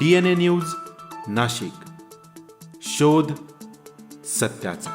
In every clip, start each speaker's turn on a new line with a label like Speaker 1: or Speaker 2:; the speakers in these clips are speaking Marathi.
Speaker 1: DNA news Nashik. शोध सत्याचा.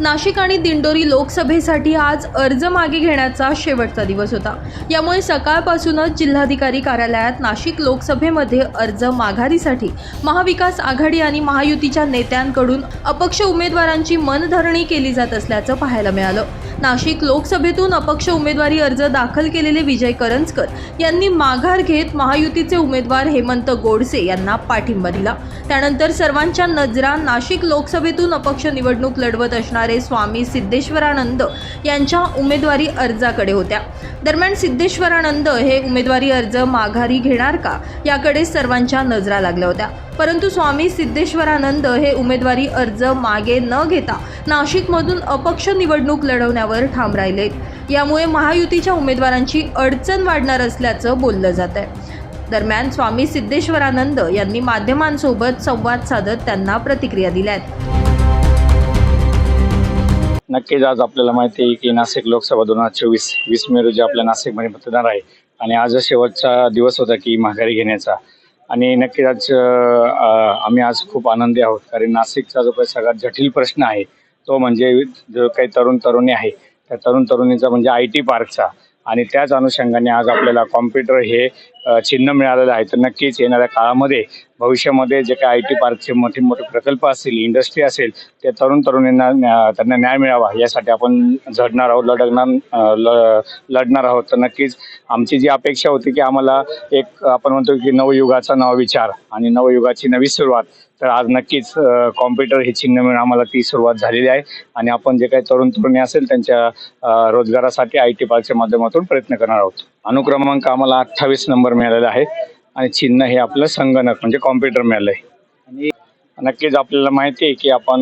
Speaker 2: नाशिक आणि दिंडोरी लोकसभेसाठी आज अर्ज मागे घेण्याचा शेवटचा दिवस होता. यामुळे सकाळपासूनच जिल्हाधिकारी कार्यालयात नाशिक लोकसभेमध्ये अर्ज माघारीसाठी महाविकास आघाडी आणि महायुतीच्या नेत्यांकडून अपक्ष उमेदवारांची मनधरणी केली जात असल्याचं पाहायला मिळालं. नाशिक लोकसभेतून अपक्ष उमेदवारी अर्ज दाखल केलेले विजय करंजकर यांनी माघार घेत महायुतीचे उमेदवार हेमंत गोडसे यांना पाठिंबा दिला. त्यानंतर सर्वांच्या नजरा नाशिक लोकसभेतून अपक्ष निवडणूक लढवत असणारे स्वामी सिद्धेश्वरानंद यांच्या उमेदवारी अर्जाकडे होत्या. दरम्यान सिद्धेश्वरानंद हे उमेदवारी अर्ज माघारी घेणार का? याकडे सर्वांच्या नजरा लागल्या होत्या. परंतु स्वामी सिद्धेश्वरानंद हे उमेदवारी अर्ज मागे न घेता नाशिकमधून अपक्ष निवडणूक लढवण्यावर ठाम राहिले. यामुळे महायुतीच्या उमेदवारांची अडचण वाढणार असल्याचं बोललं जात आहे. दरम्यान स्वामी सिद्धेश्वरानंद यांनी माध्यमांसोबत संवाद साधत त्यांना प्रतिक्रिया दिल्या आहेत
Speaker 3: नक्कीच आज आपल्याला माहिती आहे की नाशिक लोकसभा दोन हजार चोवीस वीस मे रोजी आपल्या नाशिकमध्ये मतदान आहे. आणि आज शेवटचा दिवस होता की माघारी घेण्याचा. आणि नक्कीच आज आम्ही आज खूप आनंदी आहोत. कारण नाशिकचा जो काही सगळ्यात जटिल प्रश्न आहे तो म्हणजे जो काही तरुण तरुणी आहे त्या तरुण तरुणीचा म्हणजे आय टी पार्कचा. आणि त्याच अनुषंगाने आज आपल्याला कॉम्प्युटर हे चिन्ह मिळालेलं आहे. तर नक्कीच येणाऱ्या काळामध्ये भविष्यामध्ये जे काही आय टी पार्कचे मोठे मोठे प्रकल्प असतील इंडस्ट्री असेल ते तरुण तरुणींना न्या- त्यांना न्याय मिळावा यासाठी आपण झडणार आहोत लढणार ल- लढणार आहोत. तर नक्कीच आमची जी अपेक्षा होती की आम्हाला एक आपण म्हणतो की नवयुगाचा नवा विचार आणि नवयुगाची नवी सुरुवात तर आज नक्कीच कॉम्प्युटर हे चिन्ह मिळून आम्हाला ती सुरुवात झालेली आहे. आणि आपण जे काही तरुण तरुणी असेल त्यांच्या रोजगारासाठी आय टी पार्कच्या माध्यमातून प्रयत्न करणार आहोत. अनुक्रमांक आम्हाला अठ्ठावीस नंबर मिळालेला आहे. आणि चिन्ह हे आपलं संगणक म्हणजे कॉम्प्युटर मिळालं आहे आणि नक्कीच आपल्याला माहिती आहे की आपण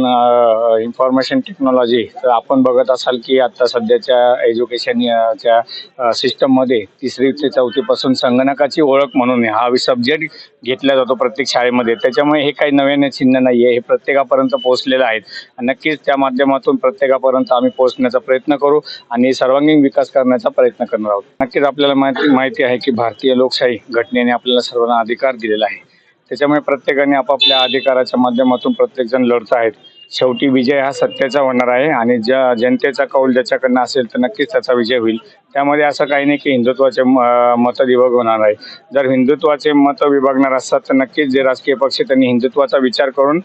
Speaker 3: इन्फॉर्मेशन टेक्नॉलॉजी तर आपण बघत असाल की आता सध्याच्या एज्युकेशनच्या सिस्टममध्ये तिसरी ते चौथीपासून संगणकाची ओळख म्हणून हा सब्जेक्ट घेतला जातो प्रत्येक शाळेमध्ये. त्याच्यामुळे हे काही नवीन चिन्ह नाही आहे हे प्रत्येकापर्यंत पोहोचलेलं आहेत. आणि नक्कीच त्या माध्यमातून प्रत्येकापर्यंत आम्ही पोहोचण्याचा प्रयत्न करू आणि सर्वांगीण विकास करण्याचा प्रयत्न करणार आहोत. नक्कीच आपल्याला माहिती माहिती आहे की भारतीय लोकशाही घटनेने आपल्याला सर्वांना अधिकार दिलेला आहे. त्याच्यामुळे प्रत्येकाने आपापल्या अधिकाराच्या माध्यमातून प्रत्येकजण लढत आहेत. शेवटी विजय हा सत्याचा होणार आहे आणि ज्या जनतेचा कौल ज्याच्याकडनं असेल तर नक्कीच त्याचा विजय होईल. त्यामध्ये असं काही नाही की हिंदुत्वाचे म- मतं विभाग होणार आहे. जर हिंदुत्वाचे मतं विभागणार असतात तर नक्कीच जे राजकीय पक्ष त्यांनी हिंदुत्वाचा विचार करून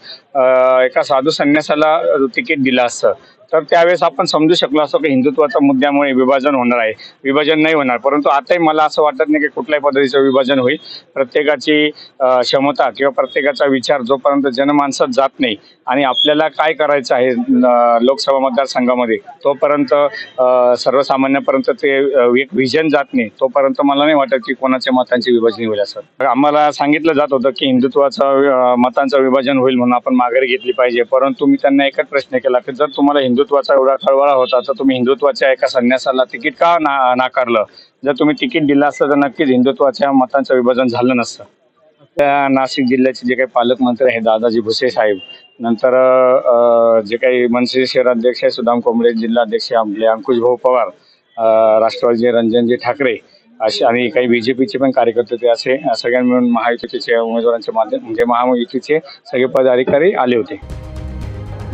Speaker 3: एका साधू संन्यासाला तिकीट दिलं असतं. तर त्यावेळेस आपण समजू शकलो असतो की हिंदुत्वाच्या मुद्द्यामुळे विभाजन होणार आहे. विभाजन नाही होणार. परंतु आताही मला असं वाटत नाही की कुठल्याही पद्धतीचं विभाजन होईल. प्रत्येकाची क्षमता किंवा प्रत्येकाचा विचार जोपर्यंत जनमानसात जात नाही आणि आपल्याला काय करायचं आहे लोकसभा मतदारसंघामध्ये तोपर्यंत सर्वसामान्यपर्यंत सर्वसामान्यापर्यंत ते एक व्हिजन जात नाही. तोपर्यंत मला नाही वाटत की कोणाच्या मतांची विभाजन होईल असं. आम्हाला सांगितलं जात होतं की हिंदुत्वाचं मतांचं विभाजन होईल म्हणून आपण माघारी घेतली पाहिजे. परंतु मी त्यांना एकच प्रश्न केला की जर तुम्हाला हिंदुत्वाचा एवढा कळवळा होता तर तुम्ही हिंदुत्वाच्या एका संन्यासाला तिकीट का ना नाकारलं? जर तुम्ही तिकीट दिलं असतं तर नक्कीच हिंदुत्वाच्या मतांचं विभाजन झालं नसतं. त्या नाशिक जिल्ह्याचे जे काही पालकमंत्री आहेत दादाजी भुसे साहेब नंतर जे काही मनसे शहराध्यक्ष आहे सुदाम कोंबडे जिल्हाध्यक्ष आपले अंकुश भाऊ पवार राष्ट्रवादीचे रंजनजी ठाकरे असे आणि काही बीजेपीचे पण कार्यकर्ते ते असे सगळ्यांनी मिळून महायुतीचे उमेदवारांच्या माध्यम म्हणजे महायुतीचे सगळे पदाधिकारी आले होते.